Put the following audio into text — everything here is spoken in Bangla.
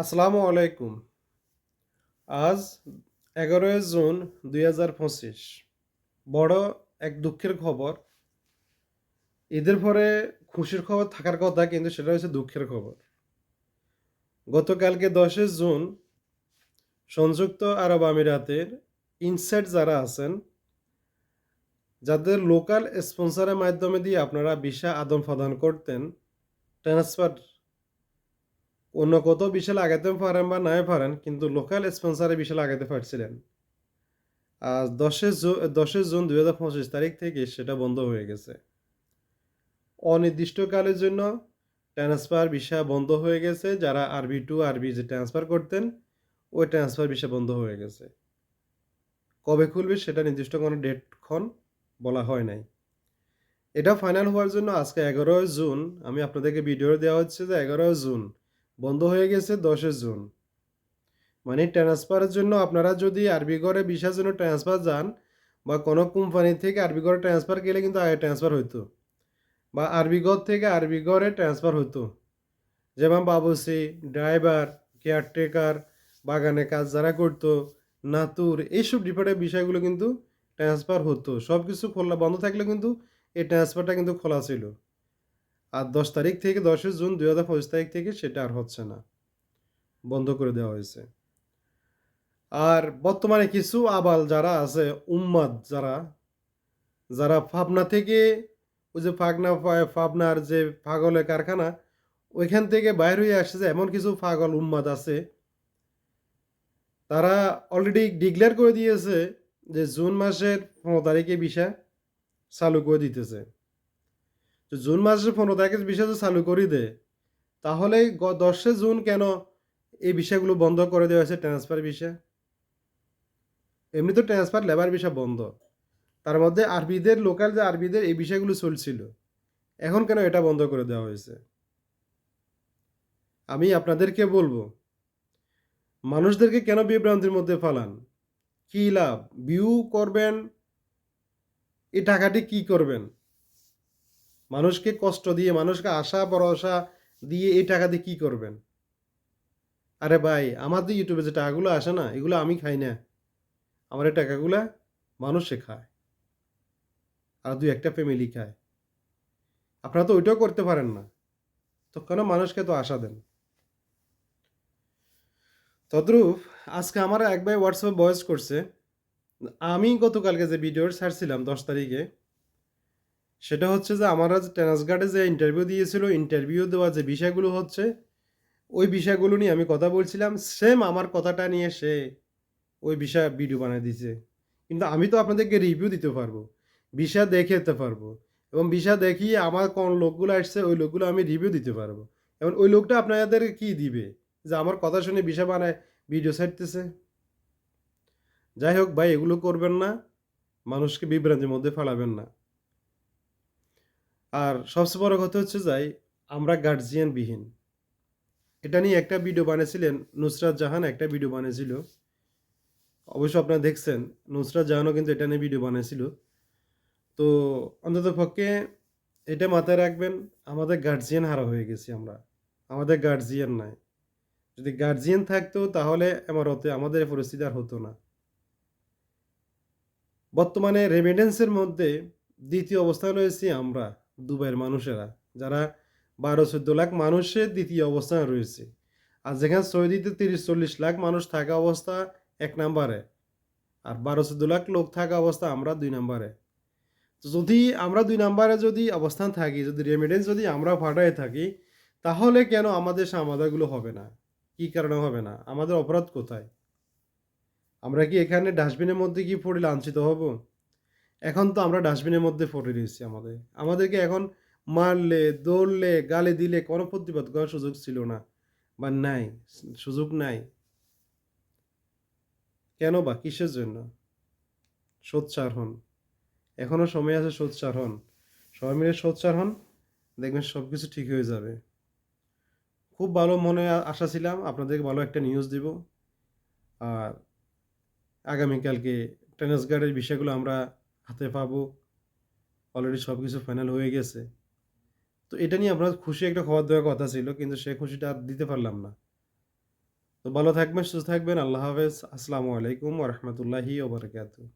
আসসালামু আলাইকুম। আজ এগারোই জুন দুই হাজার পঁচিশ। বড় এক দুঃখের খবর। ঈদের পরে খুশির খবর থাকার কথা, কিন্তু সেটা হচ্ছে দুঃখের খবর। গতকালকে দশই জুন সংযুক্ত আরব আমিরাতের ইনসাইড যারা আছেন, যাদের লোকাল স্পন্সরের মাধ্যমে দিয়ে আপনারা ভিসা আদান প্রদান করতেন, ট্রান্সফার অন্য কোথাও বিশাল আগাতে পারেন বা নাই পারেন, কিন্তু লোকাল স্পন্সারে বিশাল আগাতে পারছিলেন। আর দশে দশে জুন দুই হাজার পঁচিশ তারিখ থেকে সেটা বন্ধ হয়ে গেছে। অনির্দিষ্টকালের জন্য ট্রান্সফার ভিসা বন্ধ হয়ে গেছে। যারা আরবি টু আরবি যে ট্রান্সফার করতেন, ওই ট্রান্সফার ভিসা বন্ধ হয়ে গেছে। কবে খুলবে সেটা নির্দিষ্ট কোনো ডেটক্ষণ বলা হয় নাই। এটা ফাইনাল হওয়ার জন্য আজকে এগারোই জুন, আমি আপনাদেরকে ভিডিও দেওয়া হচ্ছে যে এগারোই জুন বন্ধ হয়ে গেছে দশে জুন। মানে ট্রান্সফারের জন্য আপনারা যদি আরবি ঘরে বিশার জন্য ট্রান্সফার যান বা কোনো কোম্পানি থেকে আরবি ঘরে ট্রান্সফার গেলে কিন্তু আগে ট্রান্সফার হইতো বা আরবি ঘর থেকে আরবি ঘরে ট্রান্সফার হতো যেমন বাবুসি ড্রাইভার, কেয়ারটেকার, বাগানে কাজ যারা করতো, নাতুর, এইসব ডিপার্টের বিষয়গুলো কিন্তু ট্রান্সফার হতো। সব কিছু খোলা বন্ধ থাকলে কিন্তু এই ট্রান্সফারটা কিন্তু খোলা ছিল। আর দশ তারিখ থেকে দশই জুন দুই হাজার পঁচিশ তারিখ থেকে সেটা আর হচ্ছে না। বন্ধ করে দেওয়া হয়েছে। আর বর্তমানে কিছু আবাল যারা আছে, উম্মাদ যারা যারা ফাবনা থেকে ওই যে ফাগনা ফাবনার যে পাগলের কারখানা, ওইখান থেকে বাইর হয়ে আসছে এমন কিছু পাগল উম্মাদ আছে, তারা অলরেডি ডিক্লেয়ার করে দিয়েছে যে জুন মাসের পনেরো তারিখে বিষয় চালু করে দিতেছে। জুন মাসে পনেরো তারিখের বিষয় যদি চালু করে দে, তাহলে দশে জুন কেন এই বিষয়গুলো বন্ধ করে দেওয়া হয়েছে ট্রান্সফার বিষয় এমনি তো ট্রান্সফার লেবার বিষয় বন্ধ। তার মধ্যে আরবিদের লোকাল যে আরবিদের এই বিষয়গুলো চলছিল, এখন কেন এটা বন্ধ করে দেওয়া হয়েছে? আমি আপনাদেরকে বলব, মানুষদেরকে কেন বিভ্রান্তির মধ্যে ফালান? কি লাভ? ভিউ করবেন? এই টাকাটি কি করবেন? মানুষকে কষ্ট দিয়ে, মানুষকে আশা, ভরসা দিয়ে এই টাকা দিয়ে কী করবেন? আরে ভাই আমাদের ইউটিউবে যে টাকাগুলো আসে না, এগুলো আমি খাই না। আমার এই টাকাগুলো মানুষে খায়। আর দুই একটা ফ্যামিলি খায়। আপনারা তো ওইটাও করতে পারেন না। তো কেন মানুষকে তো আশা দেন। তদ্রূপ, আজকে আমার এক ভাই হোয়াটসঅ্যাপে ভয়েস করছে। আমি গতকালকে যে ভিডিও ছাড়ছিলাম দশ তারিখে সেটা হচ্ছে যে আমরা যে ট্রান্সগার্ডে যে ইন্টারভিউ দিয়েছিল ইন্টারভিউ দেওয়া যে বিষয়গুলো হচ্ছে, ওই বিষয়গুলো নিয়ে আমি কথা বলছিলাম। সেম আমার কথাটা নিয়ে সে ওই বিষয় ভিডিও বানিয়ে দিয়েছে। কিন্তু আমি তো আপনাদেরকে রিভিউ দিতে পারব, বিষয় দেখে যেতে পারব এবং বিষয় দেখিয়ে আমার কোন লোকগুলো আসছে, ওই লোকগুলো আমি রিভিউ দিতে পারব। এবং ওই লোকটা আপনাদের কি দিবে? যে আমার কথা শুনে বিষয় বানায় ভিডিও ছাড়তেছে। যাই হোক ভাই, এগুলো করবেন না। মানুষকে বিভ্রান্তির মধ্যে ফেলাবেন না। আর সবচেয়ে বড় কথা হচ্ছে যাই, আমরা গার্জিয়ানবিহীন এটা নিয়ে একটা ভিডিও বানিয়েছিলেন নুসরাত জাহান, একটা ভিডিও বানিয়েছিল। অবশ্য আপনারা দেখছেন, নুসরাত জাহানও কিন্তু এটা নিয়ে ভিডিও বানিয়েছিল। তো অন্তত পক্ষে এটা মাথায় রাখবেন, আমাদের গার্জিয়ান হারা হয়ে গেছি আমরা। আমাদের গার্জিয়ান নাই। যদি গার্জিয়ান থাকতো তাহলে আমার হতে আমাদের পরিস্থিতি আর হতো না। বর্তমানে রেমিডেন্সের মধ্যে দ্বিতীয় অবস্থানে রয়েছি আমরা। দুবাইয়ের মানুষেরা, যারা বারো চোদ্দ লাখ মানুষের দ্বিতীয় অবস্থানে রয়েছে। আর যেখানে সৌদিতে তিরিশ চল্লিশ লাখ মানুষ থাকা অবস্থা এক নম্বরে, আর বারো চোদ্দ লাখ লোক থাকা অবস্থা আমরা দুই নম্বরে। তো যদি আমরা দুই নম্বরে যদি অবস্থান থাকি, যদি রেমিডেন্স যদি আমরা ফাটাই থাকি, তাহলে কেন আমাদের সমাধানগুলো হবে না? কি কারণে হবে না? আমাদের অপরাধ কোথায়? আমরা কি এখানে ডাস্টবিনের মধ্যে কি পড়ে লাঞ্ছিত হব? এখন তো আমরা ডাস্টবিনের মধ্যে পড়ে রয়েছি আমাদের। আমাদেরকে এখন মারলে, দৌড়লে, গালে দিলে কোনো প্রতিবাদ করার সুযোগ ছিল না বা নাই, সুযোগ নাই। কেন বা কিসের জন্য? সোচ্চার হন। এখনও সময় আছে সোচ্চার হন। সবাই মিলে সোচ্চার হন, দেখবেন সব কিছু ঠিক হয়ে যাবে। খুব ভালো মনে আশা ছিলাম, আপনাদেরকে ভালো একটা নিউজ দিব। আর আগামীকালকে টেনিস গার্ডের বিষয়গুলো আমরা হাতে পাবো অলরেডি সব কিছু ফাইনাল হয়ে গেছে তো এটা নিয়ে আপনার খুশি একটা খবর দেওয়ার কথা ছিল কিন্তু সে খুশিটা আর দিতে পারলাম না তো ভালো থাকবেন, সুস্থ থাকবেন। আল্লাহ হাফেজ। আসসালামু আলাইকুম ওয়া রাহমাতুল্লাহি ওয়া বারাকাতুহু।